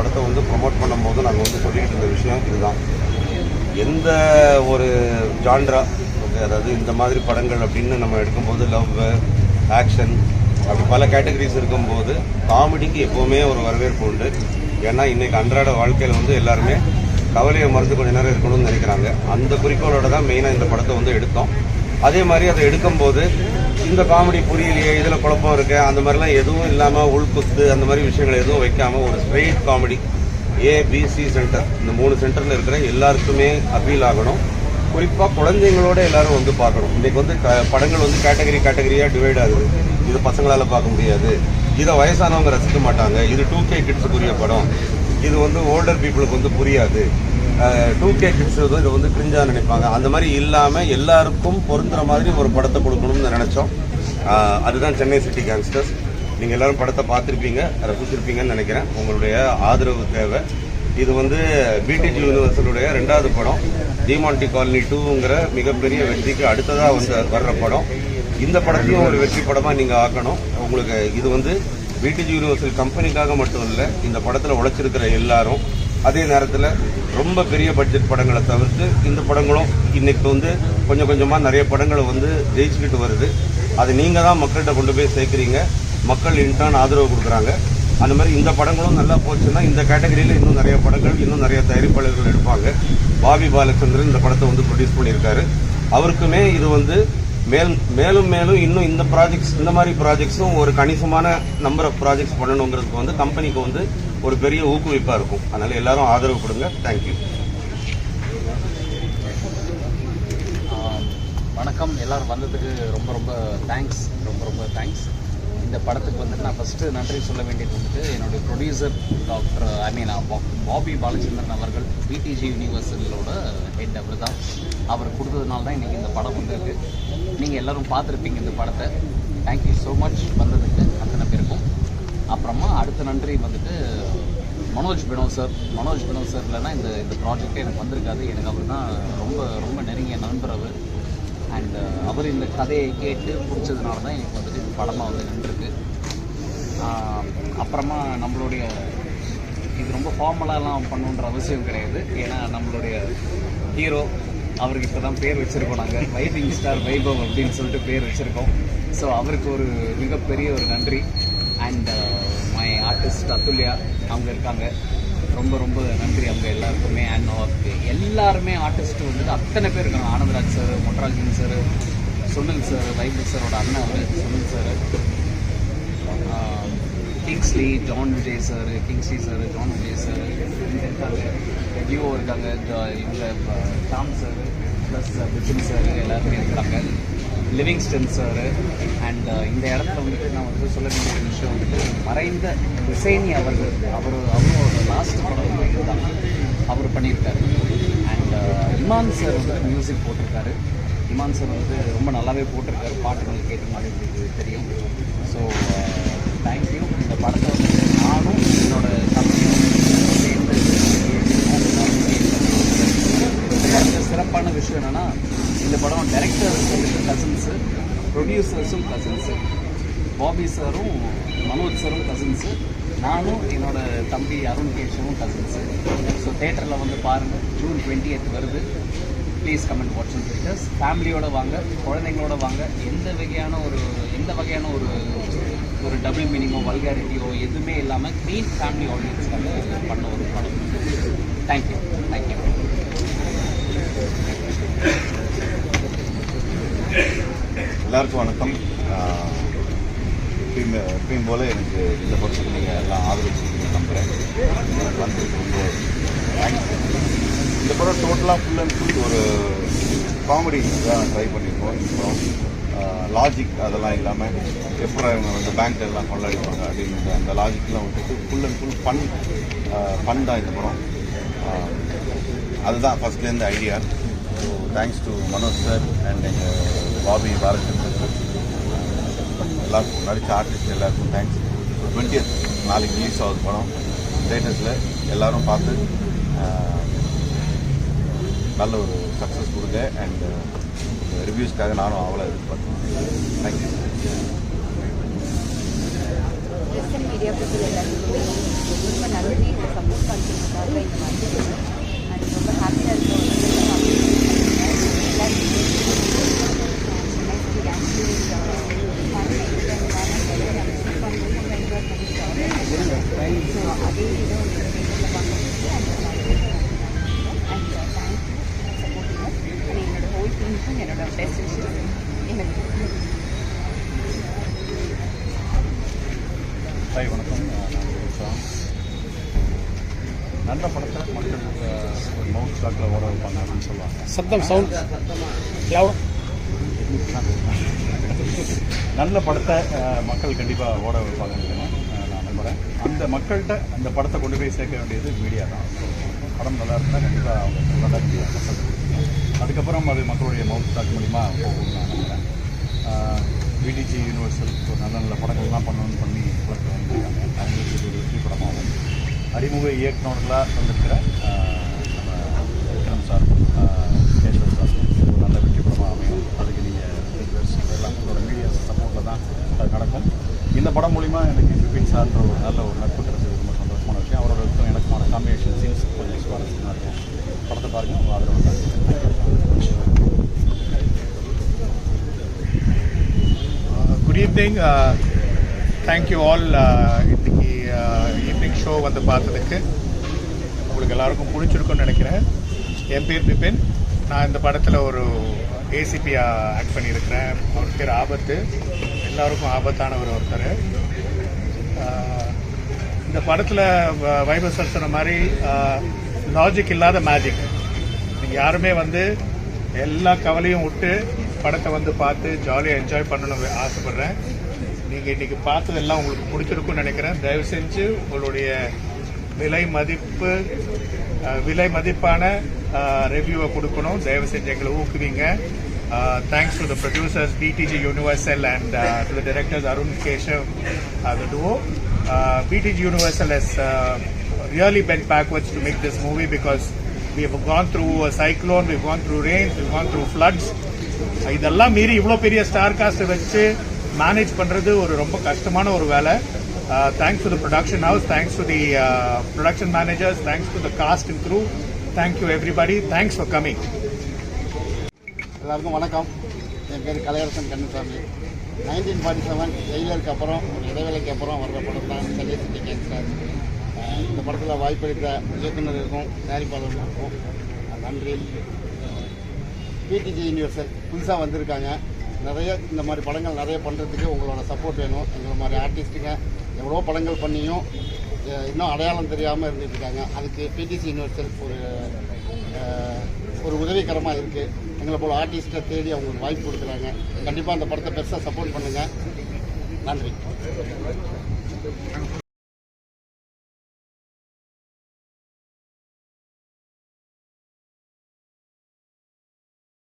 படத்தை வந்து ப்ரொமோட் பண்ணும்போது நாங்கள் வந்து சொல்லிக்கிட்டு இருந்த விஷயம் இதுதான். எந்த ஒரு ஜான்ரா ஓகே அதாவது இந்த மாதிரி படங்கள் அப்படின்னு நம்ம எடுக்கும்போது லவ் ஆக்ஷன் அப்படி பல கேட்டகரிஸ் இருக்கும்போது காமெடிக்கு எப்போவுமே ஒரு வரவேற்பு உண்டு. ஏன்னா இன்னைக்கு அன்றாட வாழ்க்கையில் வந்து எல்லாருமே கவலையை மறந்து கொஞ்ச நேரம் இருக்கணும்னு நினைக்கிறாங்க. அந்த குறிக்கோளோட தான் மெயினாக இந்த படத்தை வந்து எடுத்தோம். அதே மாதிரி அதை எடுக்கும்போது இந்த காமெடி புரியலையே இதில் குழப்பம் இருக்கு அந்த மாதிரிலாம் எதுவும் இல்லாமல் உள்குத்து அந்த மாதிரி விஷயங்கள் எதுவும் வைக்காமல் ஒரு ஸ்ட்ரெயிட் காமெடி ஏபிசி சென்டர் இந்த மூணு சென்டரில் இருக்கிற எல்லாருக்குமே அப்பீல் ஆகணும். குறிப்பாக குழந்தைங்களோட எல்லாரும் வந்து பார்க்கணும். இன்னைக்கு வந்து க- படங்கள் வந்து கேட்டகரி கேட்டகரியாக டிவைட் ஆகுது. இது பசங்களால் பார்க்க முடியாது. இதை வயசானவங்க ரசிக்க மாட்டாங்க. இது டூ கே கிட்ஸுக்குரிய படம். இது வந்து ஓல்டர் பீப்புளுக்கு வந்து புரியாது. டூ கே கிட்ஸ் வந்து இதை வந்து கிரிஞ்சாக நினைப்பாங்க. அந்த மாதிரி இல்லாமல் எல்லாருக்கும் பொருந்துற மாதிரி ஒரு படத்தை கொடுக்கணும்னு நினச்சோம். அதுதான் சென்னை சிட்டி கேங்ஸ்டர்ஸ் நீங்கள் எல்லாரும் படத்தை பார்த்துருப்பீங்க ரசிச்சிருப்பீங்கன்னு நினைக்கிறேன். உங்களுடைய ஆதரவு தேவை. இது வந்து பிடிஜி யூனிவர்சலுடைய ரெண்டாவது படம். டிமான்டி காலனி டூங்கிற மிகப்பெரிய வெற்றிக்கு அடுத்ததாக வந்து வர்ற படம். இந்த படத்தையும் ஒரு வெற்றி படமாக நீங்கள் ஆக்கணும். உங்களுக்கு இது வந்து பிடிஜி யூனிவர்சல் கம்பெனிக்காக மட்டும் இல்லை இந்த படத்தில் உழைச்சிருக்கிற எல்லாரும் அதே நேரத்தில் ரொம்ப பெரிய பட்ஜெட் படங்களை தவிர்த்து இந்த படங்களும் இன்னைக்கு வந்து கொஞ்சம் கொஞ்சமாக நிறைய படங்களை வந்து ஜெயிச்சுக்கிட்டு வருது. அது நீங்கள் தான் மக்கள்கிட்ட கொண்டு போய் சேர்க்குறீங்க. மக்கள் இன்டர்ன் ஆதரவு கொடுக்குறாங்க. அந்த மாதிரி இந்த படங்களும் நல்லா போச்சுன்னா இந்த கேட்டகரியில் இன்னும் நிறைய படங்கள் இன்னும் நிறைய தயாரிப்பாளர்கள் எடுப்பாங்க. பாபி பாலச்சந்திரன் இந்த படத்தை வந்து ப்ரொடியூஸ் பண்ணியிருக்காரு. அவருக்குமே இது வந்து மேல் மேலும் மேலும் இன்னும் இந்த ப்ராஜெக்ட்ஸ் இந்த மாதிரி ப்ராஜெக்ட்ஸும் ஒரு கணிசமான நம்பர் ஆஃப் ப்ராஜெக்ட்ஸ் பண்ணணுங்கிறதுக்கு வந்து கம்பெனிக்கு வந்து ஒரு பெரிய ஊக்குவிப்பாக இருக்கும். அதனால் எல்லாரும் ஆதரவு கொடுங்க. தேங்க்யூ வணக்கம். எல்லாரும் வந்ததுக்கு ரொம்ப ரொம்ப தேங்க்ஸ் ரொம்ப ரொம்ப தேங்க்ஸ் இந்த படத்துக்கு வந்துட்டு நான் ஃபஸ்ட்டு நன்றி சொல்ல வேண்டியது வந்துட்டு என்னுடைய producer doctor I mean Bobby Balachandran அவர்கள் பிடிஜி யூனிவர்சலோட ஹெட் அவர் தான். அவர் கொடுத்ததுனால தான் இன்றைக்கி இந்த படம் வந்திருக்கு. நீங்கள் எல்லோரும் பார்த்துருப்பீங்க இந்த படத்தை. தேங்க்யூ ஸோ மச் வந்ததுக்கு அத்தனை பேருக்கும். அப்புறமா அடுத்த நன்றி வந்துட்டு மனோஜ் பினோ சார் மனோஜ் பினோ சார் இல்லைன்னா இந்த இந்த ப்ராஜெக்டே எனக்கு வந்திருக்காது. எனக்கு அவர் தான் ரொம்ப ரொம்ப நெருங்கிய நண்பர் அவர். அண்ட் uh, அவர் இந்த கதையை கேட்டு பிடிச்சதுனால தான் எனக்கு வந்துட்டு இந்த படமாக வந்து நின்றுருக்கு. அப்புறமா நம்மளுடைய இது ரொம்ப ஃபார்மலாலாம் பண்ணணுன்ற அவசியம் கிடையாது. ஏன்னா நம்மளுடைய ஹீரோ அவருக்கு இப்போ தான் பேர் வச்சுருக்கோம் நாங்கள் வைபிங் ஸ்டார் வைபவ் அப்படின்னு சொல்லிட்டு பேர் வச்சுருக்கோம். ஸோ அவருக்கு ஒரு மிகப்பெரிய ஒரு நன்றி. அண்ட் மை ஆர்டிஸ்ட் அத்துல்யா அவங்க இருக்காங்க. ரொம்ப ரொம்ப நன்றி அவங்க எல்லாருக்குமே அண்ட் அவருக்கு எல்லாருமே ஆர்டிஸ்ட் வந்துட்டு அத்தனை பேர் இருக்காங்க Anandraj sir Mottarajan sir Sunil sir வைபல் சாரோட அண்ணன் அவர் Sunil sir Kingsley John Vijay sir Kingsley sir John Vijay sir இருக்காங்க. டிஓ இருக்காங்க. இவங்க Tom sir plus Vijin sir எல்லாருமே இருக்காங்க. லிவிங்ஸ்டன் சார் அண்ட் இந்த இடத்துல வந்துட்டு நான் வந்து சொல்ல வேண்டிய ஒரு விஷயம் வந்துட்டு மறைந்த ஹுசைனி அவர்கள் அவர் அவரோட லாஸ்ட் படம் இதுதான். அவர் பண்ணியிருக்காரு. அண்ட் uh, இமான் சார் வந்து மியூசிக் போட்டிருக்காரு. இமான் சார் வந்து ரொம்ப நல்லாவே போட்டிருக்காரு. பாட்டுகள் கேட்ட மாதிரி உங்களுக்கு தெரியும். ஸோ தேங்க்யூ uh, இந்த படத்தை வந்து நானும் என்னோட தமிழ் சேர்ந்து இந்த படத்தில் சிறப்பான விஷயம் என்னென்னா இந்த படம் டைரக்டர் வந்துட்டு கசின்ஸு ப்ரொடியூசர்ஸும் கசின்ஸு பாபி சாரும் மனோஜ் சாரும் கசின்ஸு நானும் என்னோட தம்பி அருண் கேஷவும் கசின்ஸு ஸோ தேட்டரில் வந்து பாருங்கள் ஜூன் டுவெண்ட்டி வருது. Please comment watch and pictures ஃபேமிலியோட வாங்க குழந்தைங்களோட வாங்க. எந்த வகையான ஒரு எந்த வகையான ஒரு ஒரு டபுள் மீனிங்கோ வல்காரிட்டியோ எதுவுமே இல்லாமல் க்ளீன் ஃபேமிலி ஆடியன்ஸ்க்காக பண்ண ஒரு படம். தேங்க்யூ தேங்க்யூ எல்லாருக்கும் வணக்கம். எப்பயும் எப்பயும் போல் எனக்கு இந்த படத்துக்கு நீங்கள் எல்லாம் ஆதரவு நம்புகிறேன் எனக்கு வந்து ரொம்ப தேங்க்ஸ் இந்த படம் டோட்டலாக ஃபுல் அண்ட் ஃபுல் ஒரு காமெடி தான் ட்ரை பண்ணியிருக்கோம். இப்போ லாஜிக் அதெல்லாம் இல்லாமல் எப்படி இவங்க வந்து பேங்க் எல்லாம் கொள்ளடிப்பாங்க அப்படின்னு அந்த லாஜிக்லாம் விட்டுட்டு full and full fun fun தான் இந்த படம். அதுதான் ஃபஸ்ட்லேருந்து idea so thanks to Manoj sir and எங்கள் பாபி பாலச்சந்திரன் எல்லாருக்கும் நடித்த ஆர்டிஸ்ட் எல்லாருக்கும் தேங்க்ஸ் டுவெண்ட்டியத் நாளைக்கு ரிலீஸ் ஆகுது படம். தேட்டர்ஸில் எல்லாரும் பார்த்து நல்ல ஒரு சக்ஸஸ் கொடுங்க. அண்ட் ரிவ்யூஸ்க்காக நானும் அவ்வளோ எதிர்பார்த்தேன் தேங்க்யூ ப்ரெஸ் மீடியா பீப்புள் எல்லாத்துக்குமே ரொம்ப நன்றி. இந்த சப்போர்ட் பண்ணுறதுக்காக இந்த மாதிரி அண்ட் ரொம்ப ஹாப்பியாக இருக்கும் அதே இதை வந்து நேரில் பார்க்கும்போது அந்த மாதிரி and thank you supporting and என்னோட ஹோல் டீமுக்கும் என்னோட பெஸ்ட் விஷயம் எனக்கு ஹாய் வணக்கம் நான் விஸ்வாம் நல்ல படத்தை மக்கள் மவுத் ஸ்டாக்கில் ஓட வைப்பாங்க அப்படின்னு சொல்லுவாங்க. சத்தம் சவுண்ட் நல்ல படத்தை மக்கள் கண்டிப்பாக ஓட வைப்பாங்கன்னு அஹ், நான் நம்புகிறேன் அந்த மக்கள்கிட்ட அந்த படத்தை கொண்டு போய் சேர்க்க வேண்டியது மீடியா தான். படம் நல்லா இருந்தால் கண்டிப்பாக அவங்க நல்லா மக்கள் அதுக்கப்புறம் அது மக்களுடைய மவுத் ஸ்டாக் மூலிமா போகும்னு நான் நம்புகிறேன் விடிஜி யூனிவர்சல் நல்ல நல்ல படங்கள்லாம் பண்ணணும்னு பண்ணி வளர்த்து வந்திருக்காங்க அவங்களுக்கு இது ஒரு வெற்றி படமாகும் அறிமுக இயக்குநர்களாக வந்திருக்கிற நம்ம விக்ரம் சார் கேஷவர் சார். ஒரு நல்ல வெற்றி படமாக அமையும். அதுக்கு நீங்கள் எல்லாம் உங்களோட மீடியா சப்போர்ட்டில் தான் அது நடக்கும். இந்த படம் மூலிமா எனக்கு பிபின் சார்ன்ற ஒரு நல்ல ஒரு நட்பு கிடைச்சது. ரொம்ப சந்தோஷமான விஷயம். அவர்களுக்கும் எனக்குமான காம்பினேஷன் சீன்ஸ் கொஞ்சம் சுவாரஸ்யமாக இருக்கும். படத்தை பாருங்கள் உங்கள் ஆதரவு குட் ஈவினிங் தேங்க்யூ ஆல் இன்னைக்கு ஈவினிங் வந்து பார்த்ததுக்கு உங்களுக்கு எல்லாருக்கும் பிடிச்சிருக்கும்னு நினைக்கிறேன். என் பேர் பிபின் நான் இந்த படத்தில் ஒரு ஏசிபியாக ஆக்ட் பண்ணியிருக்கிறேன். அவர் பேர் ஆபத்து. எல்லாருக்கும் ஆபத்தானவர் ஒருத்தர். இந்த படத்தில் வைபவ் சார் சொன்ன மாதிரி லாஜிக் இல்லாத மேஜிக் நீங்கள் யாருமே வந்து எல்லா கவலையும் விட்டு படத்தை வந்து பார்த்து ஜாலியாக என்ஜாய் பண்ணணும்னு ஆசைப்பட்றேன். நீங்கள் இன்றைக்கி பார்த்ததெல்லாம் உங்களுக்கு பிடிச்சிருக்குன்னு நினைக்கிறேன் தயவு செஞ்சு உங்களுடைய விலை மதிப்பு விலை மதிப்பான ரிவ்யூவை கொடுக்கணும் தயவு செஞ்சு எங்களை ஊக்குவீங்க thanks to the producers BTG Universal and to the directors Arun Keshav the duo. Uh, BTG Universal has uh, really bent backwards to make this movie because we have gone through a cyclone, we've gone through rains, we've gone through floods. இதெல்லாம் மீறி இவ்வளோ பெரிய star cast வச்சு manage பண்ணுறது ஒரு ரொம்ப கஷ்டமான ஒரு வேலை. Thanks to the production house thanks to the production managers thanks to the cast and crew thank you everybody thanks for coming எல்லாருக்கும் வணக்கம். என் பேர் Kalaiyarasan Kannusamy nineteen forty seven ஜெயிலருக்கு அப்புறம் ஒரு இடைவேளைக்கு அப்புறம் வர்ற படம் தான் சென்னை சிட்டி கேங்ஸ்டர் இந்த படத்தில் வாய்ப்பளித்த இயக்குநருக்கும் தயாரிப்பாளர்களுக்கும் நன்றி. பிடிஜி யூனிவர்சல் புதுசாக வந்திருக்காங்க. நிறைய இந்த மாதிரி படங்கள் நிறைய பண்ணுறதுக்கு உங்களோட சப்போர்ட் வேணும். எங்களை மாதிரி ஆர்டிஸ்ட்டுங்க எவ்வளோ படங்கள் பண்ணியும் இன்னும் அடையாளம் தெரியாமல் இருந்துட்டு இருக்காங்க. அதுக்கு பிடிசி யூனிவர்சல் ஒரு ஒரு உதவிகரமாக இருக்குது எங்களை போல் ஆர்டிஸ்ட்டை தேடி அவங்களுக்கு வாய்ப்பு கொடுக்குறாங்க. கண்டிப்பாக அந்த படத்தை பெருசாக சப்போர்ட் பண்ணுங்கள் நன்றி.